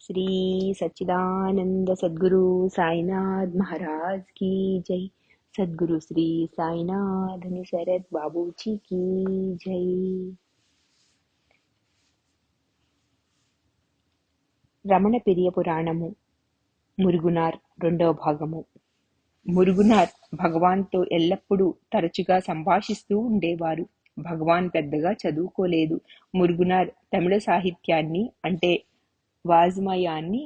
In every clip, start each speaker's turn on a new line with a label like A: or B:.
A: శ్రీ సచ్చిదానంద సద్గురు సాయినాథ్ మహారాజ్కి జై సద్గురు శ్రీ సాయినాథ్ అని శరత్ బాబూచి కి జై రమణ పెరియ పురాణము మురుగునార్ రెండవ భాగము. మురుగునార్ భగవాన్తో ఎల్లప్పుడూ తరచుగా సంభాషిస్తూ ఉండేవారు. భగవాన్ పెద్దగా చదువుకోలేదు. మురుగునార్ తమిళ సాహిత్యాన్ని అంటే వాజ్మయాన్ని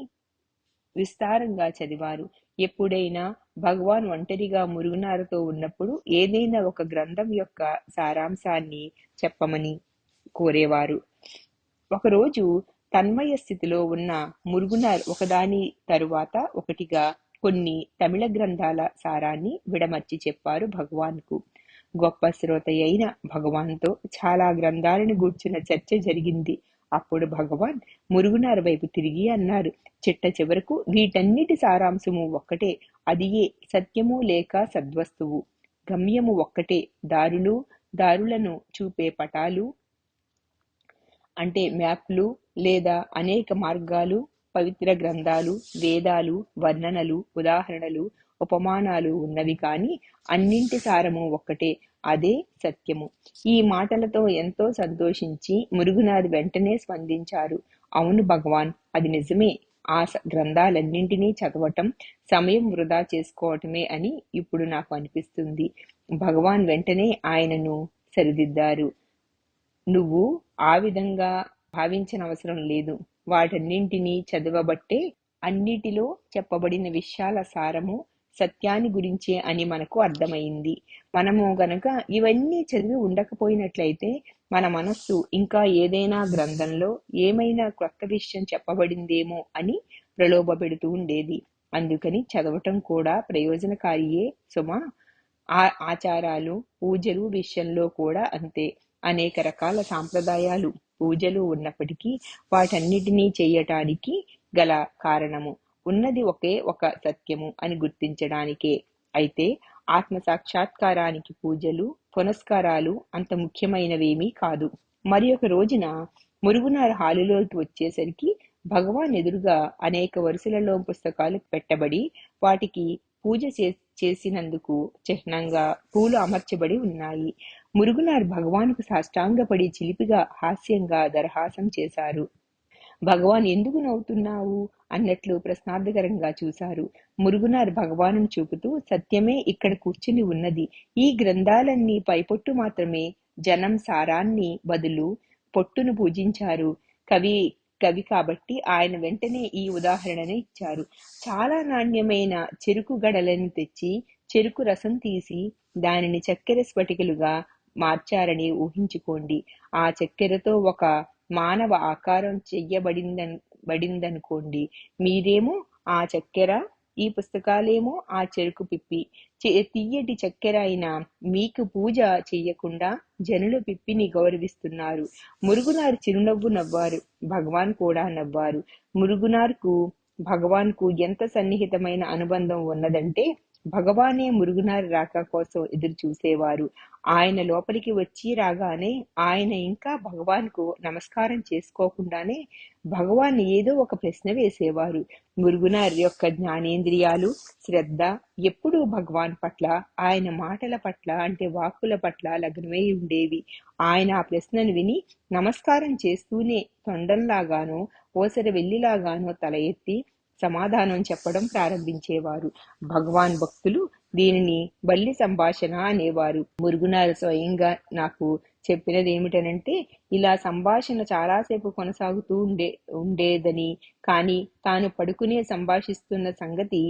A: విస్తారంగా చదివారు. ఎప్పుడైనా భగవాన్ ఒంటరిగా మురుగునారుతో ఉన్నప్పుడు ఏదైనా ఒక గ్రంథం యొక్క సారాంశాన్ని చెప్పమని కోరేవారు. ఒకరోజు తన్మయ స్థితిలో ఉన్న మురుగునార్ ఒకదాని తరువాత ఒకటిగా కొన్ని తమిళ గ్రంథాల సారాన్ని విడమర్చి చెప్పారు భగవాన్కు. గొప్ప శ్రోత అయిన భగవాన్తో చాలా గ్రంథాలను గూర్చిన చర్చ జరిగింది. అప్పుడు భగవాన్ మురుగునార్ వైపు తిరిగి అన్నారు చిట్ట చివరకు వీటన్నిటి సారాంశము ఒక్కటే అది ఏ సత్యము లేక సద్వస్తువు. గమ్యము ఒక్కటే దారులు దారులను చూపే పటాలు అంటే మ్యాప్లు లేదా అనేక మార్గాలు పవిత్ర గ్రంథాలు వేదాలు వర్ణనలు ఉదాహరణలు ఉపమానాలు ఉన్నవి కానీ అన్నింటి సారము ఒక్కటే. అదే సత్యము. ఈ మాటలతో ఎంతో సంతోషించి మురుగునాథ్ వెంటనే స్పందించారు. అవును భగవాన్ అది నిజమే. ఆ గ్రంథాలన్నింటినీ చదవటం సమయం వృధా చేసుకోవటమే అని ఇప్పుడు నాకు అనిపిస్తుంది. భగవాన్ వెంటనే ఆయనను సరిదిద్దారు. నువ్వు ఆ విధంగా భావించనవసరం లేదు. వాటన్నింటినీ చదవబట్టే అన్నిటిలో చెప్పబడిన విషయాల సారము సత్యాన్ని గురించే అని మనకు అర్థమైంది. మనము గనక ఇవన్నీ చదివి ఉండకపోయినట్లయితే మన మనస్సు ఇంకా ఏదైనా గ్రంథంలో ఏమైనా కొత్త విషయం చెప్పబడిందేమో అని ప్రలోభ పెడుతూ ఉండేది. అందుకని చదవటం కూడా ప్రయోజనకారియే. సుమ ఆ ఆచారాలు పూజలు విషయంలో కూడా అంతే. అనేక రకాల సాంప్రదాయాలు పూజలు ఉన్నప్పటికీ వాటన్నిటినీ చేయటానికి గల కారణము. ఉన్నది ఒకే ఒక సత్యము అని గుర్తించడానికే. అయితే ఆత్మ సాక్షాత్కారానికి పూజలు పునస్కారాలు అంత ముఖ్యమైనవేమీ కాదు. మరి ఒక రోజున మురుగునార హాలులోకి వచ్చేసరికి భగవాన్ ఎదురుగా అనేక వరుసలలో పుస్తకాలు పెట్టబడి వాటికి పూజ చే- చేసినందుకు చిహ్నంగా పూలు అమర్చబడి ఉన్నాయి. మురుగునార్ భగవానుకు సాష్టాంగపడి చిలిపిగా హాస్యంగా దరహాసం చేశారు. భగవాన్ ఎందుకు నవ్వుతున్నావు? అన్నట్లు ప్రశ్నార్థకరంగా చూశారు. మురుగునార్ భగవాను చూపుతూ సత్యమే ఇక్కడ కూర్చుని ఉన్నది. ఈ గ్రంథాలన్నీ పైపొట్టు మాత్రమే. జనం సారాన్ని బదులు పొట్టును పూజించారు. కవి కవి కాబట్టి ఆయన వెంటనే ఈ ఉదాహరణని ఇచ్చారు. చాలా నాణ్యమైన చెరుకు గడలను తెచ్చి చెరుకు రసం తీసి దానిని చక్కెర స్ఫటికలుగా మార్చారని ఊహించుకోండి. ఆ చక్కెరతో ఒక మానవ ఆకారం చెయ్యబడిందన్ బడిందనుకోండి. మీరేమో ఆ చక్కెర ఈ పుస్తకాలేమో ఆ చెరుకు పిప్పి. చె- తీయటి చక్కెర అయిన మీకు పూజ చెయ్యకుండా జనులు పిప్పిని గౌరవిస్తున్నారు. మురుగునారు చిరునవ్వు నవ్వారు భగవాన్ కూడా నవ్వారు. మురుగునార్కు భగవాన్కు ఎంత సన్నిహితమైన అనుబంధం ఉన్నదంటే భగవానే మురుగునారి రాక కోసం ఎదురు చూసేవారు. ఆయన లోపలికి వచ్చి రాగానే ఆయన ఇంకా భగవాన్కు నమస్కారం చేసుకోకుండానే భగవాన్ ఏదో ఒక ప్రశ్న వేసేవారు. మురుగునారి యొక్క జ్ఞానేంద్రియాలు శ్రద్ధ ఎప్పుడూ భగవాన్ పట్ల ఆయన మాటల పట్ల అంటే వాక్కుల పట్ల లగ్నమై ఉండేవి. ఆయన ఆ ప్రశ్నను విని నమస్కారం చేస్తూనే తొండంలాగానో ఓసర వెళ్ళిలాగానో తల ఎత్తి సమాధానం చెప్పడం ప్రారంభించేవారు. భగవాన్ భక్తులు దీనిని బల్లి సంభాషణ అనేవారు. మురుగునారు స్వయంగా నాకు చెప్పినది ఏమిటనంటే ఇలా సంభాషణ చాలాసేపు కొనసాగుతూ ఉండే ఉండేదని కానీ తాను పడుకునే సంభాషిస్తున్న సంగతి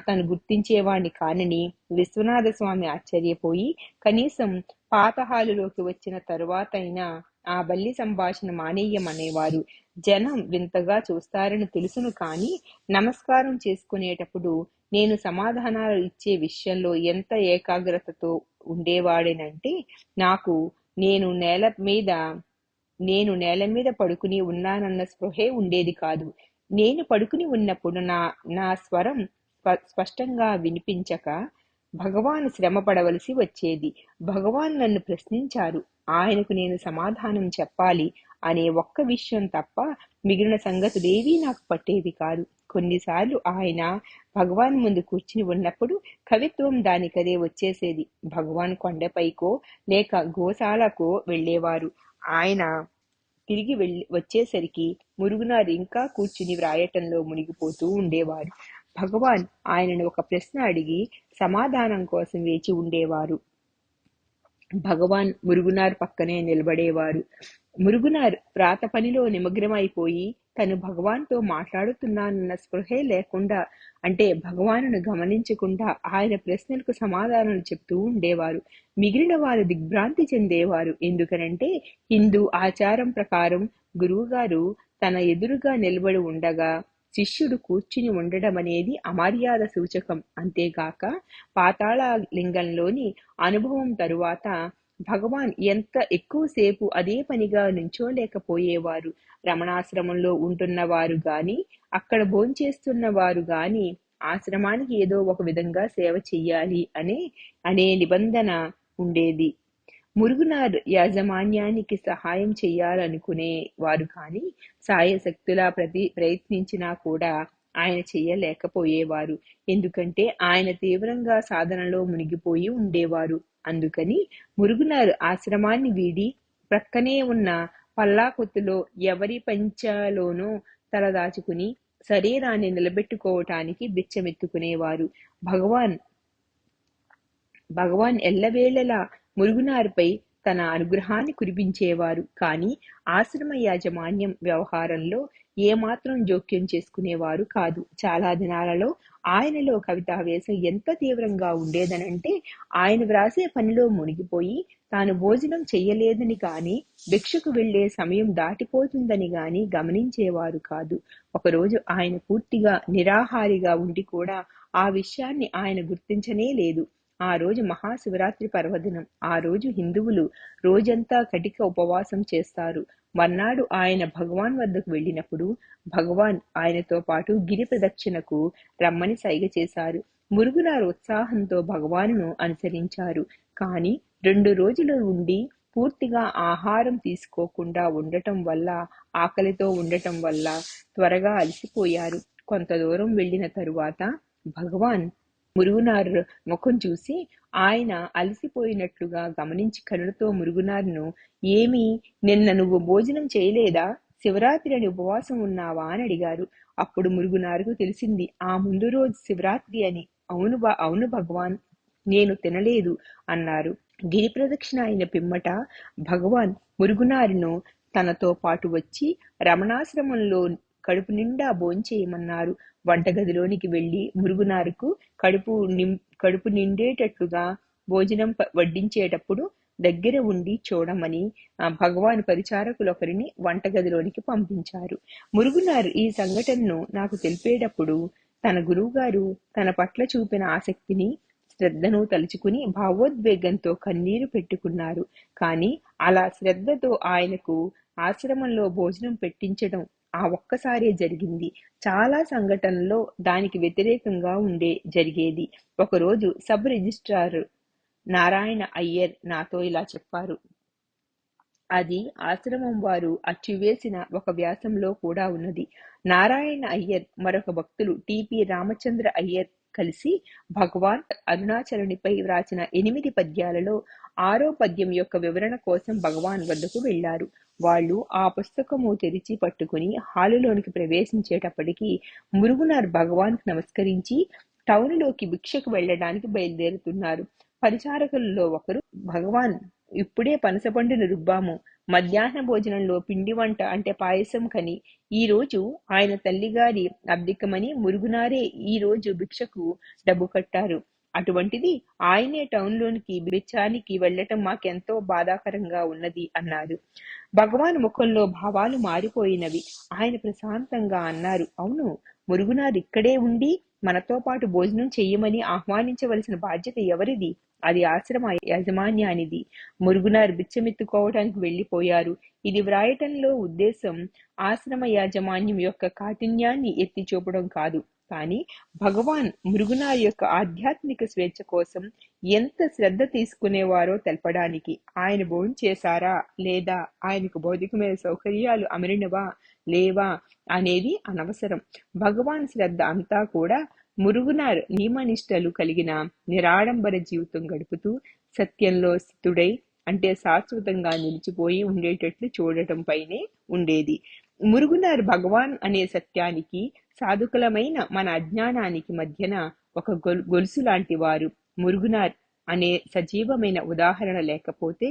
A: తను గుర్తించేవాణ్ణి కానని విశ్వనాథ స్వామి ఆశ్చర్యపోయి కనీసం పాత హాలులోకి వచ్చిన తరువాత అయినా ఆ బల్లి సంభాషణ మానేయమనేవారు. జనం వింతగా చూస్తారని తెలుసును కానీ నమస్కారం చేసుకునేటప్పుడు నేను సమాధానాలు ఇచ్చే విషయంలో ఎంత ఏకాగ్రతతో ఉండేవాడేనంటే నాకు నేను నేల మీద నేను నేల మీద పడుకుని ఉన్నానన్న స్పృహే ఉండేది కాదు. నేను పడుకుని ఉన్నప్పుడు నా నా స్వరం స్పష్టంగా వినిపించక భగవాన్ శ్రమ పడవలసి వచ్చేది. భగవాన్ నన్ను ప్రశ్నించారు ఆయనకు నేను సమాధానం చెప్పాలి అనే ఒక్క విషయం తప్ప మిగిలిన సంగతులేవీ నాకు పట్టేవి కాదు. కొన్నిసార్లు ఆయన భగవాన్ ముందు కూర్చుని ఉన్నప్పుడు కవిత్వం దానికదే వచ్చేసేది. భగవాన్ కొండపైకో లేక గోశాలకో వెళ్ళేవారు. ఆయన తిరిగి వెళ్ళి వచ్చేసరికి మురుగునారు ఇంకా కూర్చుని వ్రాయటంలో మునిగిపోతూ ఉండేవారు. భగవాన్ ఆయనను ఒక ప్రశ్న అడిగి సమాధానం కోసం వేచి ఉండేవారు. భగవాన్ మురుగునార్ పక్కనే నిలబడేవారు. మురుగునార్ ప్రాత పనిలో నిమగ్నమైపోయి తను భగవాన్తో మాట్లాడుతున్నానన్న స్పృహే లేకుండా అంటే భగవానును గమనించకుండా ఆయన ప్రశ్నలకు సమాధానాలు చెప్తూ ఉండేవారు. మిగిలిన వారు దిగ్భ్రాంతి చెందేవారు. ఎందుకనంటే హిందూ ఆచారం ప్రకారం గురువుగారు తన ఎదురుగా నిలబడి ఉండగా శిష్యుడు కూర్చుని ఉండడం అనేది అమర్యాద సూచకం. అంతేగాక పాతాళ లింగంలోని అనుభవం తరువాత భగవాన్ ఎంత ఎక్కువసేపు అదే పనిగా నుంచోలేకపోయేవారు. రమణాశ్రమంలో ఉంటున్న వారు గాని అక్కడ భోంచేస్తున్న వారు గాని ఆశ్రమానికి ఏదో ఒక విధంగా సేవ చెయ్యాలి అనే అనే నిబంధన ఉండేది. మురుగునార్ యాజమాన్యానికి సహాయం చెయ్యాలనుకునే వారు కానీ సాయశక్తులా ప్రతి ప్రయత్నించినా కూడా ఆయన చెయ్యలేకపోయేవారు. ఎందుకంటే ఆయన తీవ్రంగా సాధనలో మునిగిపోయి ఉండేవారు. అందుకని మురుగునారు ఆశ్రమాన్ని వీడి ప్రక్కనే ఉన్న పల్లాకొత్తులో ఎవరి పంచాలోనో తలదాచుకుని శరీరాన్ని నిలబెట్టుకోవటానికి బిచ్చమెత్తుకునేవారు. భగవాన్ భగవాన్ ఎల్లవేళలా మురుగునారుపై తన అనుగ్రహాన్ని కురిపించేవారు. కానీ ఆశ్రమ యాజమాన్యం వ్యవహారంలో ఏమాత్రం జోక్యం చేసుకునేవారు కాదు. చాలా దినాలలో ఆయనలో కవితావేశం ఎంత తీవ్రంగా ఉండేదనంటే ఆయన వ్రాసే పనిలో మునిగిపోయి తాను భోజనం చెయ్యలేదని గాని భిక్షకు వెళ్ళే సమయం దాటిపోతుందని గాని గమనించేవారు కాదు. ఒకరోజు ఆయన పూర్తిగా నిరాహారిగా ఉండి కూడా ఆ విషయాన్ని ఆయన గుర్తించనే లేదు. ఆ రోజు మహాశివరాత్రి పర్వదినం. ఆ రోజు హిందువులు రోజంతా కటిక ఉపవాసం చేస్తారు. మర్నాడు ఆయన భగవాన్ వద్దకు వెళ్ళినప్పుడు భగవాన్ ఆయనతో పాటు గిరి ప్రదక్షిణకు రమ్మని సైగ చేశారు. మురుగునారు ఉత్సాహంతో భగవానును అనుసరించారు. కానీ రెండు రోజులు ఉండి పూర్తిగా ఆహారం తీసుకోకుండా ఉండటం వల్ల ఆకలితో ఉండటం వల్ల త్వరగా అలసిపోయారు. కొంత దూరం వెళ్ళిన తరువాత భగవాన్ మురుగునారు ముఖం చూసి ఆయన అలసిపోయినట్లుగా గమనించి కనులతో మురుగునారును ఏమి నిన్న నువ్వు భోజనం చేయలేదా? శివరాత్రి అని ఉపవాసం ఉన్నావా? అని అడిగారు. అప్పుడు మురుగునారుకు తెలిసింది ఆ ముందు రోజు శివరాత్రి అని. అవును బా అవును భగవాన్. నేను తినలేదు అన్నారు. గిరి ప్రదక్షిణ అయిన పిమ్మట భగవాన్ మురుగునారును తనతో పాటు వచ్చి రమణాశ్రమంలో కడుపు నిండా భోంచేయమన్నారు. వంటగదిలోనికి వెళ్ళి మురుగునారుకు కడుపు నిం కడుపు నిండేటట్లుగా భోజనం వడ్డించేటప్పుడు దగ్గర ఉండి చూడమని భగవాన్ పరిచారకులొకరిని వంటగదిలోనికి పంపించారు. మురుగునారు ఈ సంఘటనను నాకు తెలిపేటప్పుడు తన గురువుగారు తన పట్ల చూపిన ఆసక్తిని శ్రద్ధను తలుచుకుని భావోద్వేగంతో కన్నీరు పెట్టుకున్నారు. కానీ అలా శ్రద్ధతో ఆయనకు ఆశ్రమంలో భోజనం పెట్టించడం ఆ ఒక్కసారే జరిగింది. చాలా సంఘటనల్లో దానికి వ్యతిరేకంగా ఉండే జరిగేది. ఒకరోజు సబ్ రిజిస్ట్రార్ నారాయణ అయ్యర్ నాతో ఇలా చెప్పారు. అది ఆశ్రమం వారు అచ్చివేసిన ఒక వ్యాసంలో కూడా ఉన్నది. నారాయణ అయ్యర్ మరొక భక్తులు టిపి రామచంద్ర అయ్యర్ కలిసి భగవాన్ అరుణాచలునిపై వ్రాసిన ఎనిమిది పద్యాలలో ఆరో పద్యం యొక్క వివరణ కోసం భగవాన్ వద్దకు వెళ్ళారు. వాళ్ళు ఆ పుస్తకము తెరిచి పట్టుకుని హాలులోనికి ప్రవేశించేటప్పటికీ మురుగునార్ భగవాన్కు నమస్కరించి టౌన్లోకి భిక్షకు వెళ్ళడానికి బయలుదేరుతున్నారు. పరిచారకులలో ఒకరు భగవాన్ ఇప్పుడే పనసపండును రుబ్బాము. మధ్యాహ్న భోజనంలో పిండి వంట అంటే పాయసం కని ఈ రోజు ఆయన తల్లిగారి అబ్దికమని మురుగునారే ఈ రోజు భిక్షకు డబ్బు కట్టారు. అటువంటిది ఆయనే టౌన్లోనికి బిచ్చానికి వెళ్ళటం మాకెంతో బాధాకరంగా ఉన్నది అన్నారు భగవాన్ ముఖంలో భావాలు మారిపోయినవి. ఆయన ప్రశాంతంగా అన్నారు అవును మురుగునారు ఇక్కడే ఉండి మనతో పాటు భోజనం చెయ్యమని ఆహ్వానించవలసిన బాధ్యత ఎవరిది? అది ఆశ్రమ యాజమాన్యానిది. మురుగునారు బిచ్చమెత్తుకోవడానికి వెళ్ళిపోయారు ఇది వ్రాయటంలో ఉద్దేశం ఆశ్రమ యాజమాన్యం యొక్క కాఠిన్యాన్ని ఎత్తి చూపడం కాదు. కానీ భగవాన్ మృగునార్ యొక్క ఆధ్యాత్మిక స్వేచ్ఛ కోసం ఎంత శ్రద్ధ తీసుకునేవారో తెలపడానికి ఆయన భోజనం చేశారా? లేదా ఆయనకు భౌతికమైన సౌకర్యాలు అమరినవా? లేవా? అనేది అనవసరం. భగవాన్ శ్రద్ధ అంతా కూడా మురుగునార్ నియమనిష్టలు కలిగిన నిరాడంబర జీవితం గడుపుతూ సత్యంలో స్థితుడై అంటే శాశ్వతంగా నిలిచిపోయి ఉండేటట్లు చూడటం పైనే ఉండేది. మురుగునార్ భగవాన్ అనే సత్యానికి సాధుకులమైన మన అజ్ఞానానికి మధ్యన ఒక గొల్ గొలుసు లాంటి వారు మురుగునార్ అనే సజీవమైన ఉదాహరణ లేకపోతే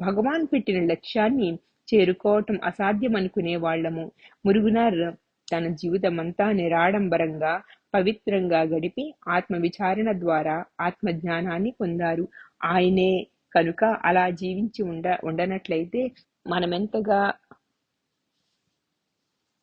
A: భగవాన్ పెట్టిన లక్ష్యాన్ని చేరుకోవటం అసాధ్యం అనుకునే వాళ్ళము. మురుగునార్ తన జీవితం అంతా నిరాడంబరంగా పవిత్రంగా గడిపి ఆత్మ విచారణ ద్వారా ఆత్మ జ్ఞానాన్ని పొందారు. ఆయనే కనుక అలా జీవించి ఉండ ఉండనట్లయితే మనమెంతగా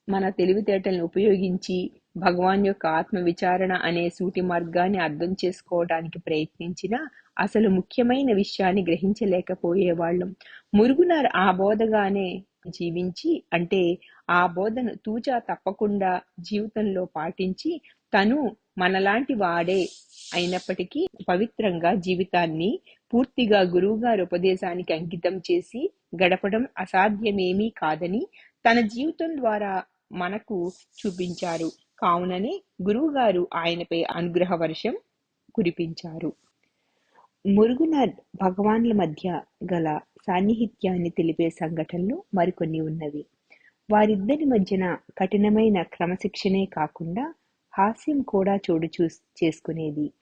A: మన తెలివితేటలను ఉపయోగించి భగవాన్ యొక్క ఆత్మ విచారణ అనే సూటి మార్గాన్ని అర్థం చేసుకోవడానికి ప్రయత్నించినా అసలు ముఖ్యమైన విషయాన్ని గ్రహించలేకపోయేవాళ్ళం. మురుగునార్ ఆ బోధగానే జీవించి అంటే ఆ బోధను తూచా తప్పకుండా జీవితంలో పాటించి తను మనలాంటి వాడే అయినప్పటికీ పవిత్రంగా జీవితాన్ని పూర్తిగా గురువుగారి ఉపదేశానికి అంకితం చేసి గడపడం అసాధ్యమేమీ కాదని తన జీవితం ద్వారా మనకు చూపించారు. కావుననే గురువుగారు ఆయనపై అనుగ్రహ వర్షం కురిపించారు. మురుగునాథ్ భగవాన్ల మధ్య గల సాన్నిహిత్యాన్ని తెలిపే సంఘటనలు మరికొన్ని ఉన్నవి. వారిద్దరి మధ్యన కఠినమైన క్రమశిక్షణే కాకుండా హాస్యం కూడా చోటు చూ చేసుకునేది.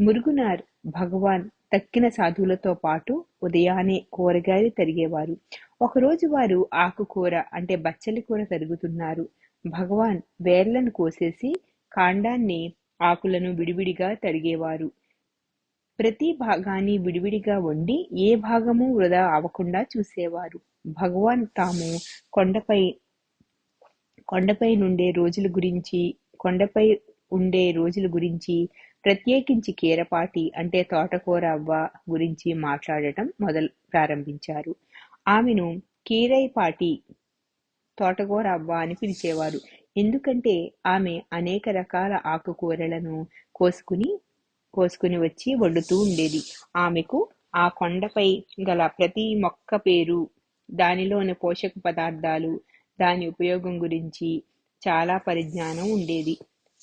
A: మురుగునార్ భగవాన్ తక్కిన సాధువులతో పాటు ఉదయాన్నే కూరగాయలు తరిగేవారు. ఒకరోజు వారు ఆకుకూర అంటే బచ్చలి కూర తరుగుతున్నారు. భగవాన్ వేర్లను కోసేసి కాండాన్ని ఆకులను విడివిడిగా తరిగేవారు. ప్రతి భాగాన్ని విడివిడిగా వండి ఏ భాగము వృధా అవ్వకుండా చూసేవారు. భగవాన్ తాము కొండపై కొండపై నుండే రోజుల గురించి కొండపై ఉండే రోజుల గురించి ప్రత్యేకించి కీరపాటి అంటే తోటకూర అవ్వ గురించి మాట్లాడటం మొదలు ప్రారంభించారు. ఆమెను కీరైపాటి తోటకూర అవ్వ అని పిలిచేవారు. ఎందుకంటే ఆమె అనేక రకాల ఆకుకూరలను కోసుకుని కోసుకుని వచ్చి వండుతూ ఉండేది. ఆమెకు ఆ కొండపై గల ప్రతి మొక్క పేరు దానిలోని పోషక పదార్థాలు దాని ఉపయోగం గురించి చాలా పరిజ్ఞానం ఉండేది.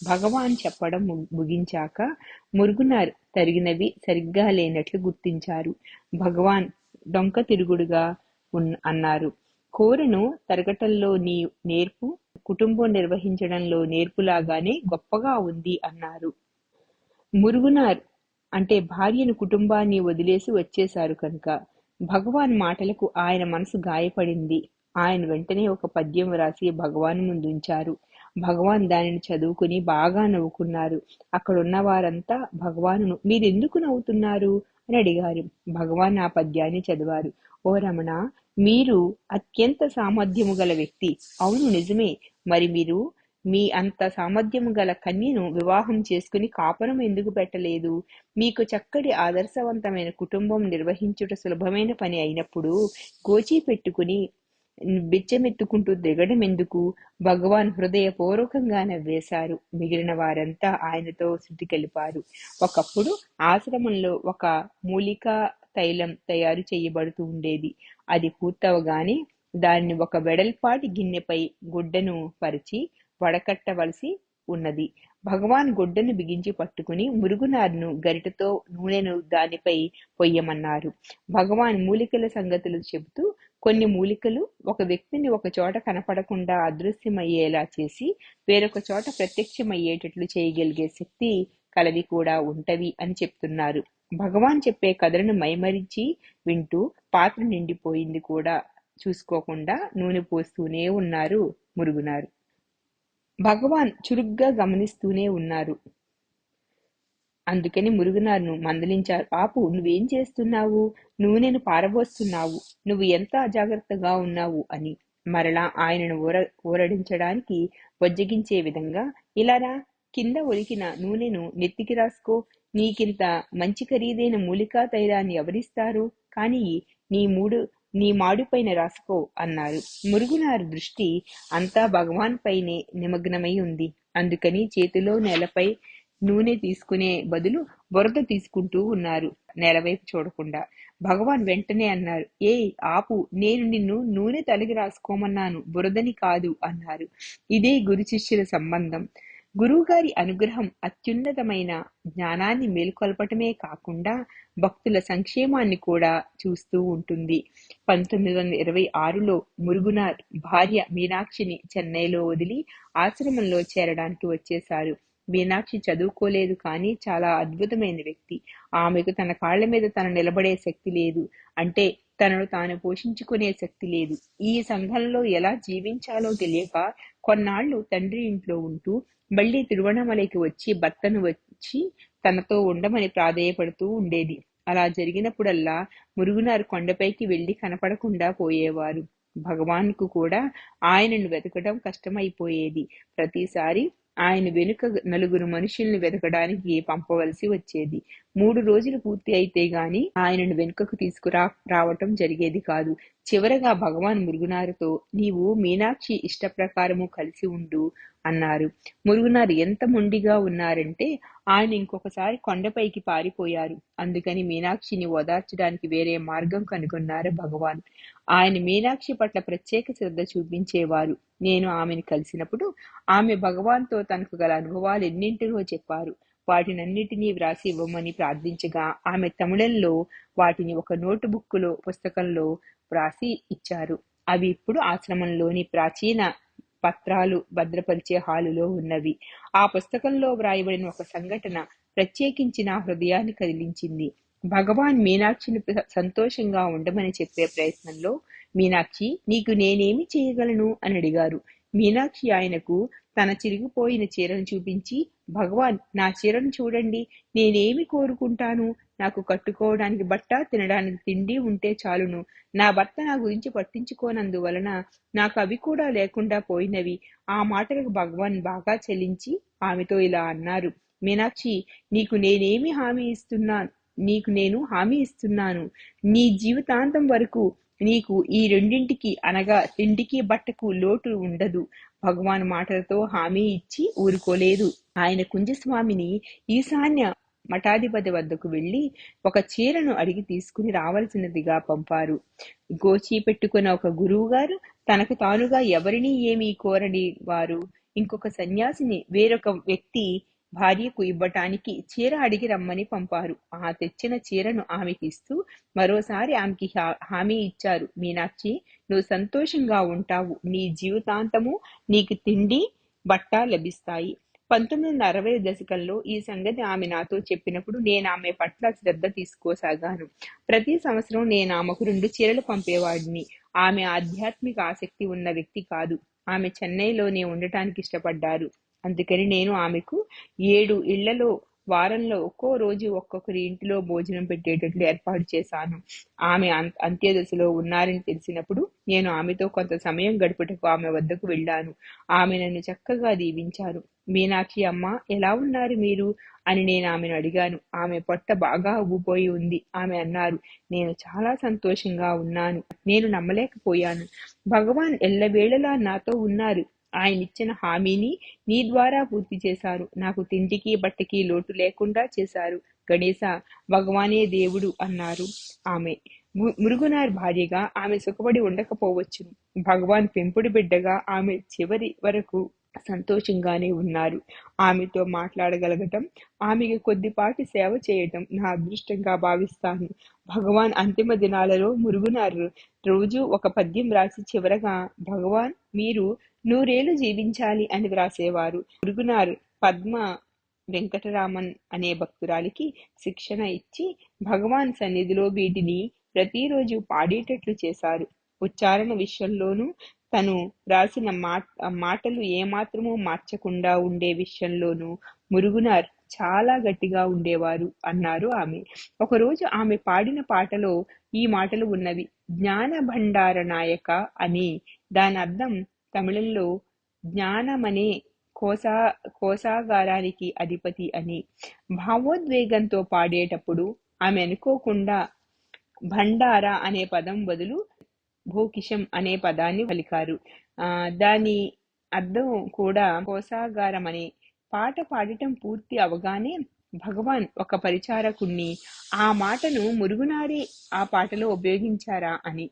A: భగవాన్ చెప్పడం ము- ముగించాక మురుగునార్ తరిగినవి సరిగ్గా లేనట్లు గుర్తించారు. భగవాన్ డొంక తిరుగుడుగా ఉన్- అన్నారు. కోరను తరగటంలో నీ నేర్పు కుటుంబం నిర్వహించడంలో నేర్పులాగానే గొప్పగా ఉంది అన్నారు. మురుగునార్ అంటే భార్యను కుటుంబాన్ని వదిలేసి వచ్చేశారు కనుక భగవాన్ మాటలకు ఆయన మనసు గాయపడింది. ఆయన వెంటనే ఒక పద్యం రాసి భగవాన్ ముందుంచారు. భగవాన్ దానిని చదువుకుని బాగా నవ్వుకున్నారు. అక్కడున్న వారంతా భగవానును మీరెందుకు నవ్వుతున్నారు? అని అడిగారు. భగవాన్ ఆ పద్యాన్ని చదివారు. ఓ రమణ మీరు అత్యంత సామర్థ్యము గల వ్యక్తి. అవును నిజమే. మరి మీరు మీ అంత సామర్థ్యము గల కన్యను వివాహం చేసుకుని కాపురం ఎందుకు పెట్టలేదు? మీకు చక్కటి ఆదర్శవంతమైన కుటుంబం నిర్వహించుట సులభమైన పని అయినప్పుడు గోచి పెట్టుకుని బిచ్చమెత్తుకుంటూ దిగడం ఎందుకు భగవాన్ హృదయపూర్వకంగా నవ్వేశారు. మిగిలిన వారంతా ఆయనతో శృతి కలిపారు ఒకప్పుడు ఆశ్రమంలో ఒక మూలికా తైలం తయారు చేయబడుతూ ఉండేది. అది పూర్తవగానే దాన్ని ఒక వెడల్పాటి గిన్నెపై గుడ్డను పరిచి వడకట్టవలసి ఉన్నది. భగవాన్ గుడ్డను బిగించి పట్టుకుని మురుగునారును గరిటతో నూనెను దానిపై పొయ్యమన్నారు. భగవాన్ మూలికల సంగతులు చెబుతూ కొన్ని మూలికలు ఒక వ్యక్తిని ఒక చోట కనపడకుండా అదృశ్యమయ్యేలా చేసి వేరొక చోట ప్రత్యక్షమయ్యేటట్లు చేయగలిగే శక్తి కలవి కూడా ఉంటవి అని చెప్తున్నారు. భగవాన్ చెప్పే కథలను మైమరించి వింటూ పాత్ర నిండిపోయింది కూడా చూసుకోకుండా నూనె పోస్తూనే ఉన్నారు మురుగునారు. భగవాన్ చురుగ్గా గమనిస్తూనే ఉన్నారు. అందుకని మురుగునారును మందలించారు. పాపు నువ్వేం చేస్తున్నావు? నూనెను పారబోస్తున్నావు. నువ్వు ఎంత అజాగ్రత్తగా ఉన్నావు? అని. మరలా ఆయనను ఊర ఊరడించడానికి బొజ్జగించే విధంగా ఇలారా కింద ఒలికిన నూనెను నెత్తికి రాసుకో. నీకింత మంచి ఖరీదైన మూలికా తైలాన్ని ఎవరిస్తారు? కానీ నీ మూడు నీ మాడుపైన రాసుకో అన్నారు. మురుగునారు దృష్టి అంతా భగవాన్ పైనే నిమగ్నమై ఉంది. అందుకని చేతిలో నేలపై నూనె తీసుకునే బదులు బురద తీసుకుంటూ ఉన్నారు నేలవైపు చూడకుండా. భగవాన్ వెంటనే అన్నారు ఏ ఆపు నేను నిన్ను నూనె తలిగి రాసుకోమన్నాను బురదని కాదు అన్నారు. ఇదే గురు శిష్యుల సంబంధం. గురువుగారి అనుగ్రహం అత్యున్నతమైన జ్ఞానాన్ని మేల్కొల్పటమే కాకుండా భక్తుల సంక్షేమాన్ని కూడా చూస్తూ ఉంటుంది. పంతొమ్మిది వందల ఇరవై ఆరులో మురుగునార్ భార్య మీనాక్షిని చెన్నైలో వదిలి ఆశ్రమంలో చేరడానికి వచ్చేశారు. మీనాక్షి చదువుకోలేదు కానీ చాలా అద్భుతమైన వ్యక్తి. ఆమెకు తన కాళ్ళ మీద తను నిలబడే శక్తి లేదు. అంటే తనను తాను పోషించుకునే శక్తి లేదు. ఈ సంఘంలో ఎలా జీవించాలో తెలియక కొన్నాళ్ళు తండ్రి ఇంట్లో ఉంటూ మళ్ళీ తిరువణమలైకి వచ్చి భర్తను వచ్చి తనతో ఉండమని ప్రాధేయపడుతూ ఉండేది. అలా జరిగినప్పుడల్లా మురుగునారు కొండపైకి వెళ్ళి కనపడకుండా పోయేవారు. భగవాన్కు కూడా ఆయనను వెతకడం కష్టమైపోయేది. ప్రతిసారి ఆయన వెనుక నలుగురు మనుషుల్ని వెతకడానికి పంపవలసి వచ్చేది. మూడు రోజులు పూర్తి అయితే గాని ఆయనను వెనుకకు తీసుకురా రావటం జరిగేది కాదు. చివరగా భగవాన్ మురుగునారుతో నీవు మీనాక్షి ఇష్ట ప్రకారము కలిసి ఉండు అన్నారు. మురుగునారు ఎంత మొండిగా ఉన్నారంటే ఆయన ఇంకొకసారి కొండపైకి పారిపోయారు. అందుకని మీనాక్షిని ఓదార్చడానికి వేరే మార్గం కనుగొన్నారు భగవాన్. ఆయన మీనాక్షి పట్ల ప్రత్యేక శ్రద్ధ చూపించేవారు. నేను ఆమెను కలిసినప్పుడు ఆమె భగవాన్తో తనకు గల అనుభవాలు ఎన్నింటినో చెప్పారు. వాటినన్నిటినీ వ్రాసి ఇవ్వమని ప్రార్థించగా ఆమె తమిళంలో వాటిని ఒక నోటు బుక్కులో పుస్తకంలో వ్రాసి ఇచ్చారు. అవి ఇప్పుడు ఆశ్రమంలోని ప్రాచీన పత్రాలు భద్రపరిచే హాలులో ఉన్నవి. ఆ పుస్తకంలో వ్రాయబడిన ఒక సంఘటన ప్రత్యేకించి నా హృదయాన్ని కదిలించింది. భగవాన్ మీనాక్షిని సంతోషంగా ఉండమని చెప్పే ప్రయత్నంలో మీనాక్షి నీకు నేనేమి చేయగలను? అని అడిగారు. మీనాక్షి ఆయనకు తన చిరిగిపోయిన చీరను చూపించి భగవాన్ నా చీరను చూడండి నేనేమి కోరుకుంటాను? నాకు కట్టుకోవడానికి బట్ట తినడానికి తిండి ఉంటే చాలును. నా భర్త నా గురించి పట్టించుకోనందువలన నాకు అవి కూడా లేకుండా పోయినవి. ఆ మాటలకు భగవాన్ బాగా చెల్లించి ఆమెతో ఇలా అన్నారు. మీనాక్షి నీకు నేనేమి హామీ ఇస్తున్నాను నీకు నేను హామీ ఇస్తున్నాను. నీ జీవితాంతం వరకు నీకు ఈ రెండింటికి అనగా తిండికి బట్టకు లోటు ఉండదు. భగవాన్ మాటలతో హామీ ఇచ్చి ఊరుకోలేదు. ఆయన కుంజస్వామిని ఈశాన్య మఠాధిపతి వద్దకు వెళ్ళి ఒక చీరను అడిగి తీసుకుని రావలసినదిగా పంపారు. గోచి పెట్టుకున్న ఒక గురువు గారు తనకు తానుగా ఎవరిని ఏమీ కోరని వారు? ఇంకొక సన్యాసిని వేరొక వ్యక్తి భార్యకు ఇవ్వటానికి చీర అడిగి రమ్మని పంపారు. ఆ తెచ్చిన చీరను ఆమెకి ఇస్తూ మరోసారి ఆమెకి హామీ ఇచ్చారు. మీనాక్షి నువ్వు సంతోషంగా ఉంటావు. నీ జీవితాంతము నీకు తిండి బట్ట లభిస్తాయి. పంతొమ్మిది వందల అరవై దశకంలో ఈ సంగతి ఆమె నాతో చెప్పినప్పుడు నేను ఆమె పట్ల శ్రద్ధ తీసుకోసాగాను. ప్రతి సంవత్సరం నేను ఆమెకు రెండు చీరలు పంపేవాడిని. ఆమె ఆధ్యాత్మిక ఆసక్తి ఉన్న వ్యక్తి కాదు. ఆమె చెన్నైలోనే ఉండటానికి ఇష్టపడ్డారు. అందుకని నేను ఆమెకు ఏడు ఇళ్ళలో వారంలో ఒక్కో రోజు ఒక్కొక్కరి ఇంటిలో భోజనం పెట్టేటట్లు ఏర్పాటు చేశాను. ఆమె అంత్యదశలో ఉన్నారని తెలిసినప్పుడు నేను ఆమెతో కొంత సమయం గడుపుటకు ఆమె వద్దకు వెళ్ళాను. ఆమె నన్ను చక్కగా దీవించారు. మీనాక్షి అమ్మ ఎలా ఉన్నారు మీరు? అని నేను ఆమెను అడిగాను. ఆమె పొట్ట బాగా ఉబ్బిపోయి ఉంది ఆమె అన్నారు. నేను చాలా సంతోషంగా ఉన్నాను. నేను నమ్మలేకపోయాను. భగవాన్ ఎల్లవేళలా నాతో ఉన్నారు. ఆయన ఇచ్చిన హామీని నీ ద్వారా పూర్తి చేశారు. నాకు తిండికి బట్టకి లోటు లేకుండా చేశారు. గణేశ భగవానే దేవుడు అన్నారు. ఆమె మురుగునార్ భార్యగా ఆమె సుఖపడి ఉండకపోవచ్చును. భగవాన్ పెంపుడు బిడ్డగా ఆమె చివరి వరకు సంతోషంగానే ఉన్నారు. ఆమెతో మాట్లాడగలగటం ఆమెకి కొద్దిపాటి సేవ చేయటం నా అదృష్టంగా భావిస్తాను. భగవాన్ అంతిమ దినాలలో మురుగునారు. రోజు ఒక పద్యం రాసి చివరగా భగవాన్ మీరు నూరేళ్ళు జీవించాలి అని వ్రాసేవారు. మురుగునారు పద్మ వెంకటరామన్ అనే భక్తురాలికి శిక్షణ ఇచ్చి భగవాన్ సన్నిధిలో వీటిని ప్రతిరోజు పాడేటట్లు చేశారు. ఉచ్చారణ విషయంలోనూ తను రాసిన మాట మాటలు ఏమాత్రమూ మార్చకుండా ఉండే విషయంలోనూ మురుగునార్ చాలా గట్టిగా ఉండేవారు అన్నారు ఆమె. ఒకరోజు ఆమె పాడిన పాటలో ఈ మాటలు ఉన్నవి. జ్ఞాన భండార నాయక అని. దాని అర్థం తమిళంలో జ్ఞానమనే కోసా కోసాగారానికి అధిపతి అని. భావోద్వేగంతో పాడేటప్పుడు ఆమె అనుకోకుండా భండార అనే పదం బదులు భూకిషం అనే పదాన్ని పలికారు. ఆ, దాని అర్థం కూడా కోసాగారం అనే పాట పాడటం పూర్తి అవగానే భగవాన్ ఒక పరిచారకుణ్ణి ఆ మాటను మురుగునారే ఆ పాటలో ఉపయోగించారా అని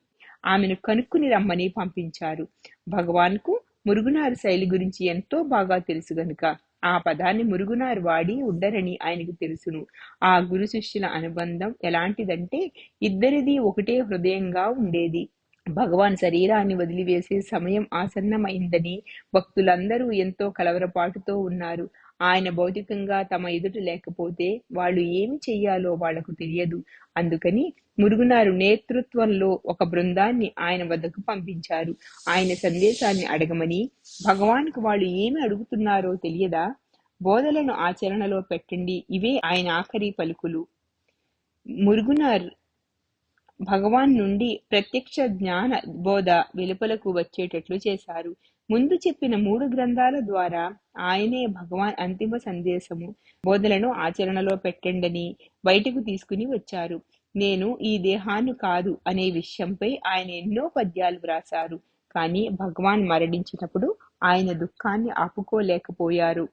A: ఆమెను కనుక్కుని రమ్మని పంపించారు. భగవాన్కు మురుగునారు శైలి గురించి ఎంతో బాగా తెలుసు గనుక ఆ పదాన్ని మురుగునారు వాడి ఉండరని ఆయనకు తెలుసును. ఆ గురు శిష్యుల అనుబంధం ఎలాంటిదంటే ఇద్దరిది ఒకటే హృదయంగా ఉండేది. భగవాన్ శరీరాన్ని వదిలివేసే సమయం ఆసన్నమైందని భక్తులందరూ ఎంతో కలవరపాటుతో ఉన్నారు. ఆయన భౌతికంగా తమ ఎదుట లేకపోతే వాళ్ళు ఏమి చెయ్యాలో వాళ్ళకు తెలియదు. అందుకని మురుగునారు నేతృత్వంలో ఒక బృందాన్ని ఆయన వద్దకు పంపించారు. ఆయన సందేశాన్ని అడగమని భగవాన్కు వాళ్ళు ఏమి అడుగుతున్నారో తెలియదా? బోధలను ఆచరణలో పెట్టండి. ఇవే ఆయన ఆఖరి పలుకులు. మురుగునార్ భగవాన్ నుండి ప్రత్యక్ష జ్ఞాన బోధ వెలుపలకు వచ్చేటట్లు చేశారు. ముందు చెప్పిన మూడు గ్రంథాల ద్వారా ఆయనే భగవాన్ అంతిమ సందేశము బోధలను ఆచరణలో పెట్టండని బయటకు తీసుకుని వచ్చారు. నేను ఈ దేహాన్ని కాదు అనే విషయంపై ఆయన ఎన్నో పద్యాలు వ్రాసారు కానీ భగవాన్ మరణించినప్పుడు ఆయన దుఃఖాన్ని ఆపుకోలేకపోయారు.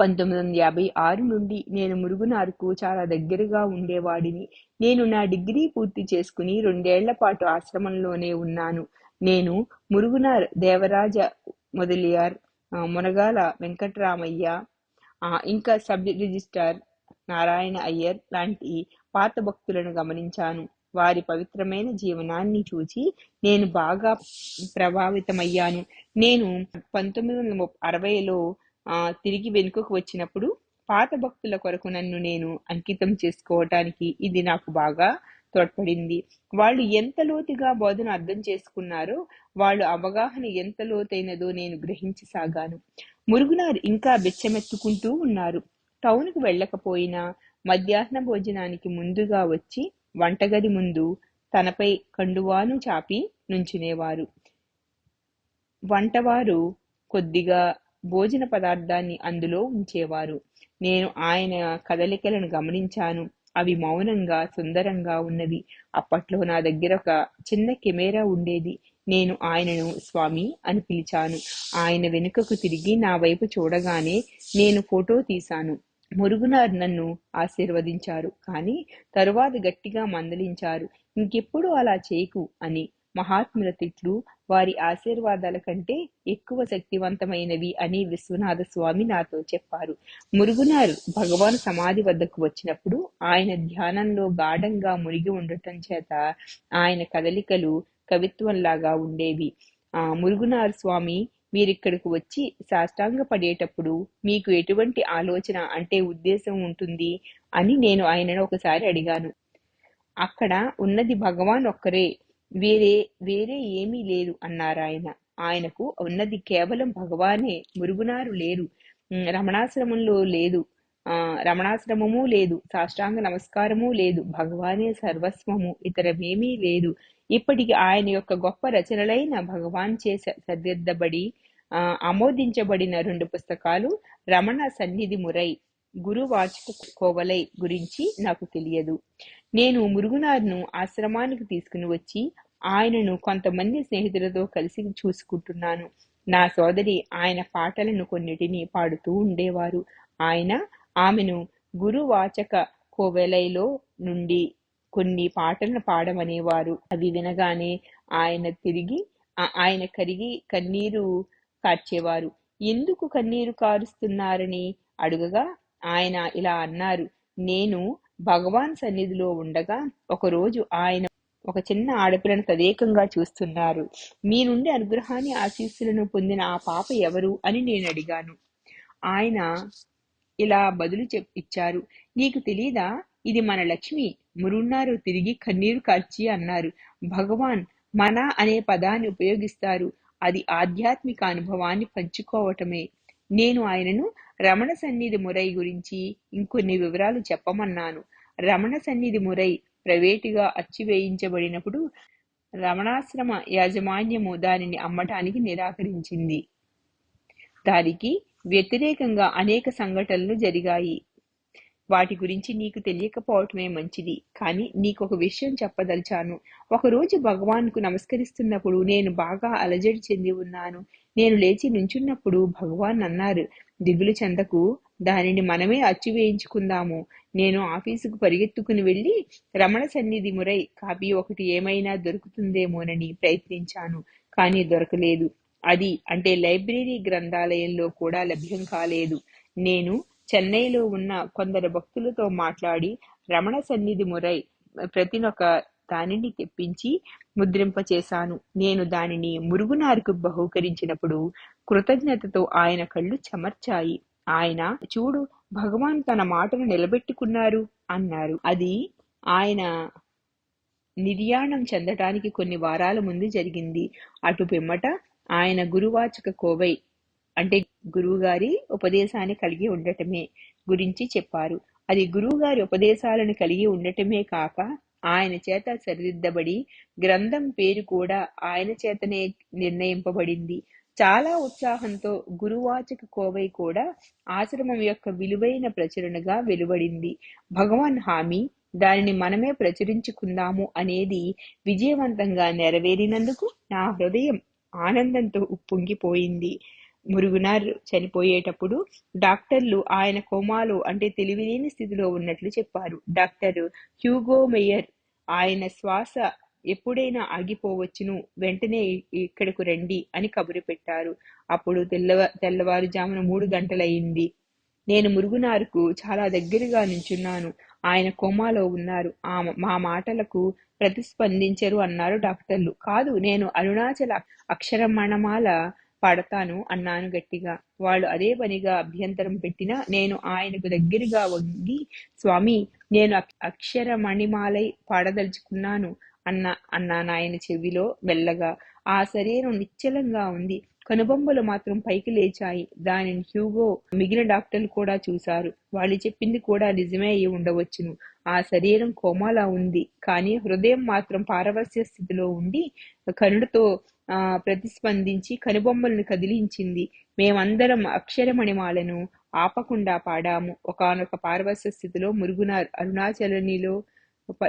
A: పంతొమ్మిది వందల యాభై ఆరు నుండి నేను మురుగునారుకు చాలా దగ్గరగా ఉండేవాడిని. నేను నా డిగ్రీ పూర్తి చేసుకుని రెండేళ్ళ పాటు ఆశ్రమంలోనే ఉన్నాను. నేను మురుగునార్ దేవరాజ మొదలియార్ మునగాల వెంకట్రామయ్య ఇంకా సబ్ రిజిస్టార్ నారాయణ అయ్యర్ లాంటి పాత భక్తులను గమనించాను. వారి పవిత్రమైన జీవనాన్ని చూచి నేను బాగా ప్రభావితమయ్యాను. నేను పంతొమ్మిది వందల అరవైలో తిరిగి వెనుకకు వచ్చినప్పుడు పాత భక్తుల కొరకు నన్ను నేను అంకితం చేసుకోవటానికి ఇది నాకు బాగా తోడ్పడింది. వాళ్ళు ఎంత లోతుగా బోధన అర్థం చేసుకున్నారో వాళ్ళు అవగాహన ఎంత లోతైనదో నేను గ్రహించసాగాను మురుగునారు ఇంకా బెచ్చమెత్తుకుంటూ ఉన్నారు. టౌన్కు వెళ్ళకపోయినా మధ్యాహ్న భోజనానికి ముందుగా వచ్చి వంటగది ముందు తనపై కండువాను చాపి నుంచునేవారు. వంటవారు కొద్దిగా భోజన పదార్థాన్ని అందులో ఉంచేవారు. నేను ఆయన కదలికలను గమనించాను. అవి మౌనంగా సుందరంగా ఉన్నవి. అప్పట్లో నా దగ్గర ఒక చిన్న కెమెరా ఉండేది. నేను ఆయనను స్వామి అని పిలిచాను. ఆయన వెనుకకు తిరిగి నా వైపు చూడగానే నేను ఫోటో తీశాను. మురుగునార్ నన్ను ఆశీర్వదించారు. కానీ తరువాత గట్టిగా మందలించారు. ఇంకెప్పుడు అలా చేయకు అని మహాత్ముల తిట్లు వారి ఆశీర్వాదాల కంటే ఎక్కువ శక్తివంతమైనవి అని విశ్వనాథ స్వామి నాతో చెప్పారు. మురుగునారు భగవాన్ సమాధి వద్దకు వచ్చినప్పుడు ఆయన ధ్యానంలో గాఢంగా మునిగి ఉండటం చేత ఆయన కదలికలు కవిత్వంలాగా ఉండేవి. ఆ మురుగునార్ స్వామి మీరిక్కడికి వచ్చి సాష్టాంగ పడేటప్పుడు మీకు ఎటువంటి ఆలోచన అంటే ఉద్దేశం ఉంటుంది అని నేను ఆయనను ఒకసారి అడిగాను. అక్కడ ఉన్నది భగవాన్ ఒక్కరే వేరే వేరే ఏమీ లేదు అన్నారాయన ఆయనకు ఉన్నది కేవలం భగవానే. మురుగునారు లేరు. రమణాశ్రమంలో లేదు. ఆ రమణాశ్రమము లేదు. సాష్టాంగ నమస్కారము లేదు. భగవానే సర్వస్వము. ఇతరమేమీ లేదు. ఇప్పటికి ఆయన యొక్క గొప్ప రచనలైన భగవాన్ చే స- సరిదిద్దబడి ఆమోదించబడిన రెండు పుస్తకాలు రమణ సన్నిధి మురై గురువాచక కోవలై గురించి నాకు తెలియదు. నేను మురుగునార్ను ఆశ్రమానికి తీసుకుని వచ్చి ఆయనను కొంతమంది స్నేహితులతో కలిసి చూసుకుంటున్నాను. నా సోదరి ఆయన పాటలను కొన్నిటిని పాడుతూ ఉండేవారు. ఆయన ఆమెను గురువాచక కోవెలైలో నుండి కొన్ని పాటలను పాడమనేవారు. అవి వినగానే ఆయన తిరిగి ఆయన కరిగి కన్నీరు కార్చేవారు. ఎందుకు కన్నీరు కారుస్తున్నారని? అడుగగా ఆయన ఇలా అన్నారు. నేను భగవాన్ సన్నిధిలో ఉండగా ఒకరోజు ఆయన ఒక చిన్న ఆడపిల్లను తదేకంగా చూస్తున్నారు. మీ నుండి అనుగ్రహాన్ని ఆశీస్సులను పొందిన ఆ పాప ఎవరు అని నేను అడిగాను. ఆయన ఇలా బదులు చెప్ ఇచ్చారు. నీకు తెలీదా? ఇది మన లక్ష్మి. మురున్నారు తిరిగి కన్నీరు కార్చి అన్నారు. భగవాన్ మన అనే పదాన్ని ఉపయోగిస్తారు. అది ఆధ్యాత్మిక అనుభవాన్ని పంచుకోవటమే. నేను ఆయనను రమణ సన్నిధి మురై గురించి ఇంకొన్ని వివరాలు చెప్పమన్నాను. రమణ సన్నిధి మురై ప్రైవేటుగా అచ్చివేయించబడినప్పుడు రమణాశ్రమ యాజమాన్యము దానిని అమ్మటానికి నిరాకరించింది. దానికి వ్యతిరేకంగా అనేక సంఘటనలు జరిగాయి. వాటి గురించి నీకు తెలియకపోవటమే మంచిది కానీ నీకు ఒక విషయం చెప్పదలిచాను. ఒకరోజు భగవాన్కు నమస్కరిస్తున్నప్పుడు నేను బాగా అలజడి చెంది ఉన్నాను. నేను లేచి నుంచున్నప్పుడు భగవాన్ అన్నారు దిగులు చెందకు దానిని మనమే అచ్చు వేయించుకుందాము. నేను ఆఫీసుకు పరిగెత్తుకుని వెళ్ళి రమణ సన్నిధి మురై కాపీ ఒకటి ఏమైనా దొరుకుతుందేమోనని ప్రయత్నించాను కానీ దొరకలేదు. అది అంటే లైబ్రరీ గ్రంథాలయంలో కూడా లభ్యం కాలేదు. నేను చెన్నైలో ఉన్న కొందరు భక్తులతో మాట్లాడి రమణ సన్నిధి మురై ప్రతినొక దానిని తెప్పించి ముద్రింపచేశాను. నేను దానిని మురుగునారుకు బహూకరించినప్పుడు కృతజ్ఞతతో ఆయన కళ్ళు చెమర్చాయి. ఆయన చూడు భగవాన్ తన మాటను నిలబెట్టుకున్నారు అన్నారు. అది ఆయన నిర్యాణం చెందటానికి కొన్ని వారాల ముందు జరిగింది. అటు పిమ్మట ఆయన గురువాచక కోవై అంటే గురువుగారి ఉపదేశాన్ని కలిగి ఉండటమే గురించి చెప్పారు. అది గురువుగారి ఉపదేశాలను కలిగి ఉండటమే కాక ఆయన చేత సరిదిద్దబడి గ్రంథం పేరు కూడా ఆయన చేతనే నిర్ణయింపబడింది. చాలా ఉత్సాహంతో గురువాచక కోవై కూడా ఆశ్రమం యొక్క విలువైన ప్రచురణగా వెలువడింది. భగవాన్ హామీ దానిని మనమే ప్రచురించుకుందాము అనేది విజయవంతంగా నెరవేరినందుకు నా హృదయం ఆనందంతో ఉప్పొంగిపోయింది. మురుగునార్ చనిపోయేటప్పుడు డాక్టర్లు ఆయన కోమాలో అంటే తెలివిలేని స్థితిలో ఉన్నట్లు చెప్పారు. డాక్టర్ హ్యూగో మేయర్ ఆయన శ్వాస ఎప్పుడైనా ఆగిపోవచ్చును వెంటనే ఇక్కడకు రండి అని కబురు పెట్టారు. అప్పుడు తెల్లవ తెల్లవారుజామున మూడు గంటలయ్యింది. నేను మురుగునారుకు చాలా దగ్గరగా నించున్నాను. ఆయన కోమాలో ఉన్నారు. ఆ మా మాటలకు ప్రతిస్పందించరు అన్నారు డాక్టర్లు. కాదు నేను అరుణాచల అక్షరమణమాల పడతాను అన్నాను గట్టిగా. వాళ్ళు అదే పనిగా అభ్యంతరం పెట్టినా నేను ఆయనకు దగ్గరగా వంగి స్వామి నేను అక్షరమణిమాలై పాడదలుచుకున్నాను. అన్న అన్నా నాయన చెవిలో మెల్లగా ఆ శరీరం నిశ్చలంగా ఉంది. కనుబొమ్మలు మాత్రం పైకి లేచాయి. దానిని హ్యూగో మిగిలిన డాక్టర్లు కూడా చూశారు. వాళ్ళు చెప్పింది కూడా నిజమే అయి ఉండవచ్చును. ఆ శరీరం కోమాలా ఉంది. కానీ హృదయం మాత్రం పారవస్య స్థితిలో ఉండి కనుడితో ఆ ప్రతిస్పందించి కనుబొమ్మలను కదిలించింది. మేమందరం అక్షరమణిమాలను ఆపకుండా పాడాము. ఒకనొక పారవస్య స్థితిలో మురుగున అరుణాచలనిలో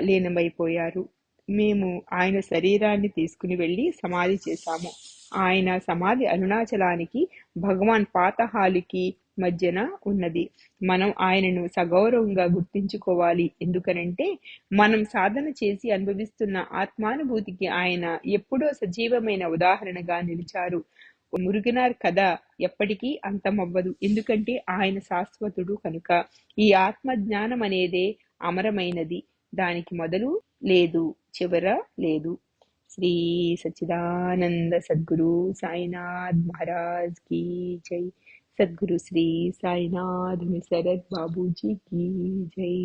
A: లీనమైపోయారు. మేము ఆయన శరీరాన్ని తీసుకుని వెళ్ళి సమాధి చేశాము. ఆయన సమాధి అరుణాచలానికి భగవాన్ పాతహాలికి మధ్యన ఉన్నది. మనం ఆయనను సగౌరవంగా గుర్తించుకోవాలి. ఎందుకనంటే మనం సాధన చేసి అనుభవిస్తున్న ఆత్మానుభూతికి ఆయన ఎప్పుడో సజీవమైన ఉదాహరణగా నిలిచారు. మురుగనార్ కథ ఎప్పటికీ అంతమవ్వదు. ఎందుకంటే ఆయన శాశ్వతుడు కనుక. ఈ ఆత్మ జ్ఞానం అనేదే అమరమైనది. దానికి మొదలు లేదు. చివర లేదు. శ్రీ సచిదానంద సద్గురు సాయినాథ్ మహారాజ్ కీ జై. సద్గురు శ్రీ సాయినాథ్ మిశరత్ బాబూజీ కీ జై.